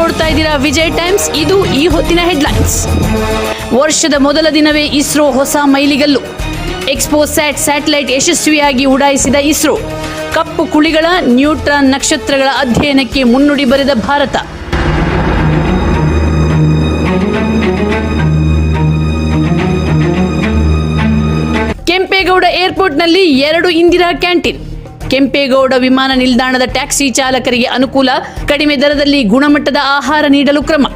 ನೋಡ್ತಾ ಇದ್ದೀರಾ ವಿಜಯ್ ಟೈಮ್ಸ್? ಇದು ಈ ಹೊತ್ತಿನ ಹೆಡ್ಲೈನ್ಸ್. ವರ್ಷದ ಮೊದಲ ದಿನವೇ ಇಸ್ರೋ ಹೊಸ ಮೈಲಿಗಲ್ಲು. ಎಕ್ಸ್ಪೋ ಸ್ಯಾಟ್ ಸ್ಯಾಟಲೈಟ್ ಯಶಸ್ವಿಯಾಗಿ ಉಡಾಯಿಸಿದ ಇಸ್ರೋ. ಕಪ್ಪು ಕುಳಿಗಳ, ನ್ಯೂಟ್ರಾನ್ ನಕ್ಷತ್ರಗಳ ಅಧ್ಯಯನಕ್ಕೆ ಮುನ್ನುಡಿ ಬರೆದ ಭಾರತ. ಕೆಂಪೇಗೌಡ ಏರ್ಪೋರ್ಟ್ನಲ್ಲಿ ಎರಡು ಇಂದಿರಾ ಕ್ಯಾಂಟೀನ್. ಕೆಂಪೇಗೌಡ ವಿಮಾನ ನಿಲ್ದಾಣದ ಟ್ಯಾಕ್ಸಿ ಚಾಲಕರಿಗೆ ಅನುಕೂಲ, ಕಡಿಮೆ ದರದಲ್ಲಿ ಗುಣಮಟ್ಟದ ಆಹಾರ ನೀಡಲು ಕ್ರಮ.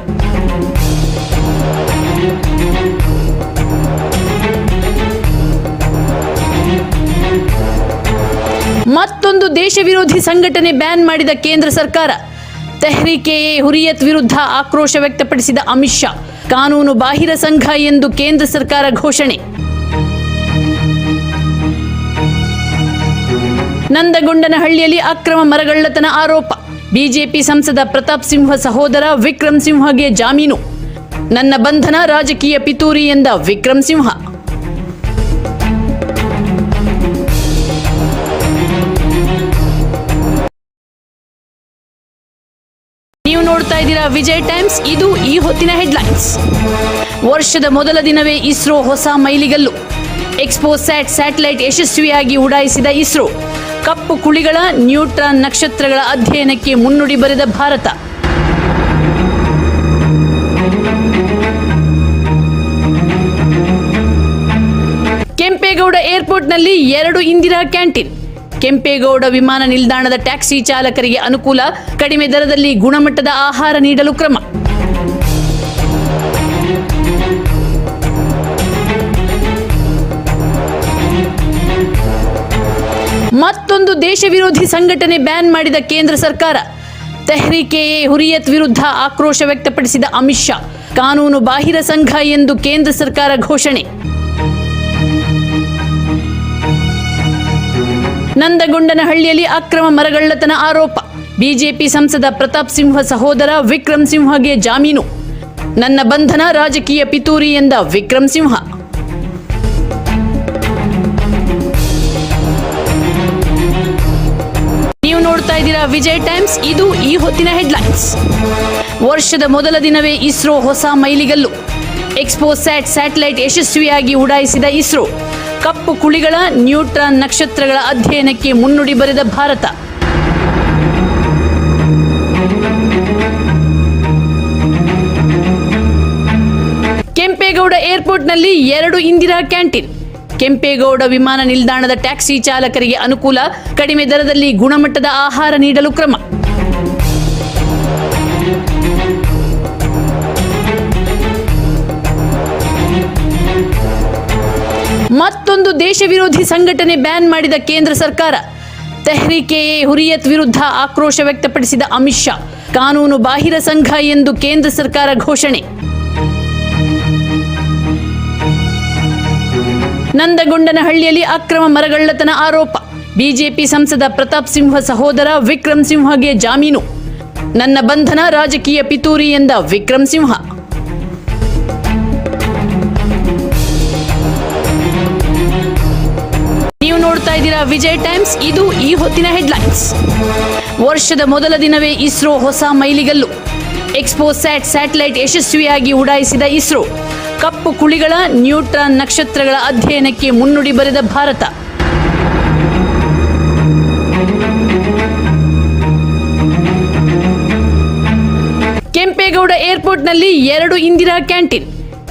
ಮತ್ತೊಂದು ದೇಶ ವಿರೋಧಿ ಸಂಘಟನೆ ಬ್ಯಾನ್ ಮಾಡಿದ ಕೇಂದ್ರ ಸರ್ಕಾರ. ತೆಹರಿಕೆ ಹುರಿಯತ್ ವಿರುದ್ಧ ಆಕ್ರೋಶ ವ್ಯಕ್ತಪಡಿಸಿದ ಅಮಿತ್ ಶಾ. ಕಾನೂನು ಬಾಹಿರ ಸಂಘ ಎಂದು ಕೇಂದ್ರ ಸರ್ಕಾರ ಘೋಷಣೆ. ನಂದಗೊಂಡನಹಳ್ಳಿಯಲ್ಲಿ ಅಕ್ರಮ ಮರಗಳ್ಳತನ ಆರೋಪ. ಬಿಜೆಪಿ ಸಂಸದ ಪ್ರತಾಪ್ ಸಿಂಹ ಸಹೋದರ ವಿಕ್ರಮ್ ಸಿಂಹಗೆ ಜಾಮೀನು. ನನ್ನ ಬಂಧನ ರಾಜಕೀಯ ಪಿತೂರಿ ಎಂದ ವಿಕ್ರಮ್ ಸಿಂಹ. ನೀವು ನೋಡ್ತಾ ಇದ್ದೀರಾ ವಿಜಯ್ ಟೈಮ್ಸ್, ಇದು ಈ ಹೊತ್ತಿನ ಹೆಡ್ಲೈನ್ಸ್. ವರ್ಷದ ಮೊದಲ ದಿನವೇ ಇಸ್ರೋ ಹೊಸ ಮೈಲಿಗಲ್ಲು. ಎಕ್ಸ್ಪೋ ಸ್ಯಾಟ್ ಸ್ಯಾಟಲೈಟ್ ಯಶಸ್ವಿಯಾಗಿ ಉಡಾಯಿಸಿದ ಇಸ್ರೋ. ಕಪ್ಪು ಕುಳಿಗಳ, ನ್ಯೂಟ್ರಾನ್ ನಕ್ಷತ್ರಗಳ ಅಧ್ಯಯನಕ್ಕೆ ಮುನ್ನುಡಿ ಬರೆದ ಭಾರತ. ಕೆಂಪೇಗೌಡ ಏರ್ಪೋರ್ಟ್ನಲ್ಲಿ ಎರಡು ಇಂದಿರಾ ಕ್ಯಾಂಟೀನ್. ಕೆಂಪೇಗೌಡ ವಿಮಾನ ನಿಲ್ದಾಣದ ಟ್ಯಾಕ್ಸಿ ಚಾಲಕರಿಗೆ ಅನುಕೂಲ, ಕಡಿಮೆ ದರದಲ್ಲಿ ಗುಣಮಟ್ಟದ ಆಹಾರ ನೀಡಲು ಕ್ರಮ. ಮತ್ತೊಂದು ದೇಶ ವಿರೋಧಿ ಸಂಘಟನೆ ಬ್ಯಾನ್ ಮಾಡಿದ ಕೇಂದ್ರ ಸರ್ಕಾರ. ತೆಹ್ರಿಕೆ ಹುರಿಯತ್ ವಿರುದ್ಧ ಆಕ್ರೋಶ ವ್ಯಕ್ತಪಡಿಸಿದ ಅಮಿತ್ ಶಾ. ಕಾನೂನು ಬಾಹಿರ ಸಂಘ ಎಂದು ಕೇಂದ್ರ ಸರ್ಕಾರ ಘೋಷಣೆ. ನಂದಗೊಂಡನಹಳ್ಳಿಯಲ್ಲಿ ಅಕ್ರಮ ಮರಗಳ್ಳತನ ಆರೋಪ. ಬಿಜೆಪಿ ಸಂಸದ ಪ್ರತಾಪ್ ಸಿಂಹ ಸಹೋದರ ವಿಕ್ರಮ್ ಸಿಂಹಗೆ ಜಾಮೀನು. ನನ್ನ ಬಂಧನ ರಾಜಕೀಯ ಪಿತೂರಿ ಎಂದ ವಿಕ್ರಮ್ ಸಿಂಹ. ನೀವು ನೋಡ್ತಾ ಇದ್ದೀರಾ ವಿಜಯ್ ಟೈಮ್ಸ್. ಇದು ಈ ಹೊತ್ತಿನ ಹೆಡ್ಲೈನ್ಸ್. ವರ್ಷದ ಮೊದಲ ದಿನವೇ ಇಸ್ರೋ ಹೊಸ ಮೈಲಿಗಲ್ಲು. ಎಕ್ಸ್ಪೋ ಸ್ಯಾಟ್ ಸ್ಯಾಟಲೈಟ್ ಯಶಸ್ವಿಯಾಗಿ ಉಡಾಯಿಸಿದ ಇಸ್ರೋ. ಕಪ್ಪು ಕುಳಿಗಳ ನ್ಯೂಟ್ರಾನ್ ನಕ್ಷತ್ರಗಳ ಅಧ್ಯಯನಕ್ಕೆ ಮುನ್ನುಡಿ ಬರೆದ ಭಾರತ. ಕೆಂಪೇಗೌಡ ಏರ್ಪೋರ್ಟ್ನಲ್ಲಿ ಎರಡು ಇಂದಿರಾ ಕ್ಯಾಂಟೀನ್. ಕೆಂಪೇಗೌಡ ವಿಮಾನ ನಿಲ್ದಾಣದ ಟ್ಯಾಕ್ಸಿ ಚಾಲಕರಿಗೆ ಅನುಕೂಲ, ಕಡಿಮೆ ದರದಲ್ಲಿ ಗುಣಮಟ್ಟದ ಆಹಾರ ನೀಡಲು ಕ್ರಮ. ಮತ್ತೊಂದು ದೇಶ ವಿರೋಧಿ ಸಂಘಟನೆ ಬ್ಯಾನ್ ಮಾಡಿದ ಕೇಂದ್ರ ಸರ್ಕಾರ. ತೆಹ್ರಿಕೆ ಹುರಿಯತ್ ವಿರುದ್ಧ ಆಕ್ರೋಶ ವ್ಯಕ್ತಪಡಿಸಿದ ಅಮಿತ್ ಶಾ. ಕಾನೂನು ಬಾಹಿರ ಸಂಘ ಎಂದು ಕೇಂದ್ರ ಸರ್ಕಾರ ಘೋಷಣೆ. ನಂದಗೊಂಡನಹಳ್ಳಿಯಲ್ಲಿ ಅಕ್ರಮ ಮರಗಳ್ಳತನ ಆರೋಪ. ಬಿಜೆಪಿ ಸಂಸದ ಪ್ರತಾಪ್ ಸಿಂಹ ಸಹೋದರ ವಿಕ್ರಮ್ ಸಿಂಹಗೆ ಜಾಮೀನು. ನನ್ನ ಬಂಧನ ರಾಜಕೀಯ ಪಿತೂರಿ ಎಂದ ವಿಕ್ರಮ್ ಸಿಂಹ. ನೀವು ನೋಡ್ತಾ ಇದ್ದೀರಾ ವಿಜಯ್ ಟೈಮ್ಸ್, ಇದು ಈ ಹೊತ್ತಿನ ಹೆಡ್ಲೈನ್ಸ್. ವರ್ಷದ ಮೊದಲ ದಿನವೇ ಇಸ್ರೋ ಹೊಸ ಮೈಲಿಗಲ್ಲು. ಎಕ್ಸ್ಪೋ ಸ್ಯಾಟ್ ಸ್ಯಾಟಲೈಟ್ ಯಶಸ್ವಿಯಾಗಿ ಉಡಾಯಿಸಿದ ಇಸ್ರೋ. ಕಪ್ಪು ಕುಳಿಗಳ, ನ್ಯೂಟ್ರಾನ್ ನಕ್ಷತ್ರಗಳ ಅಧ್ಯಯನಕ್ಕೆ ಮುನ್ನುಡಿ ಬರೆದ ಭಾರತ. ಕೆಂಪೇಗೌಡ ಏರ್ಪೋರ್ಟ್ನಲ್ಲಿ ಎರಡು ಇಂದಿರಾ ಕ್ಯಾಂಟೀನ್.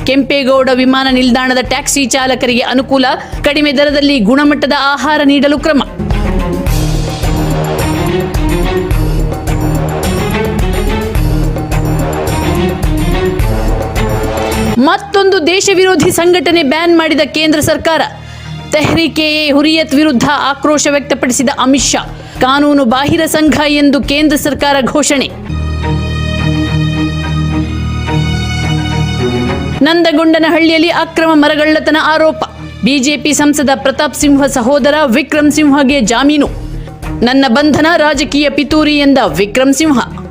ಕೆಂಪೇಗೌಡ ವಿಮಾನ ನಿಲ್ದಾಣದ ಟ್ಯಾಕ್ಸಿ ಚಾಲಕರಿಗೆ ಅನುಕೂಲ, ಕಡಿಮೆ ದರದಲ್ಲಿ ಗುಣಮಟ್ಟದ ಆಹಾರ ನೀಡಲು ಕ್ರಮ. ಮತ್ತೊಂದು ದೇಶ ವಿರೋಧಿ ಸಂಘಟನೆ ಬ್ಯಾನ್ ಮಾಡಿದ ಕೇಂದ್ರ ಸರ್ಕಾರ. ತೆಹ್ರಿಕೆ ಹುರಿಯತ್ ವಿರುದ್ಧ ಆಕ್ರೋಶ ವ್ಯಕ್ತಪಡಿಸಿದ ಅಮಿತ್ ಶಾ. ಕಾನೂನು ಬಾಹಿರ ಸಂಘ ಎಂದು ಕೇಂದ್ರ ಸರ್ಕಾರ ಘೋಷಣೆ. ನಂದಗೊಂಡನಹಳ್ಳಿಯಲ್ಲಿ ಅಕ್ರಮ ಮರಗಳ್ಳತನ ಆರೋಪ. ಬಿಜೆಪಿ ಸಂಸದ ಪ್ರತಾಪ್ ಸಿಂಹ ಸಹೋದರ ವಿಕ್ರಮ್ ಸಿಂಹಗೆ ಜಾಮೀನು. ನನ್ನ ಬಂಧನ ರಾಜಕೀಯ ಪಿತೂರಿ ಎಂದ ವಿಕ್ರಮ್ ಸಿಂಹ.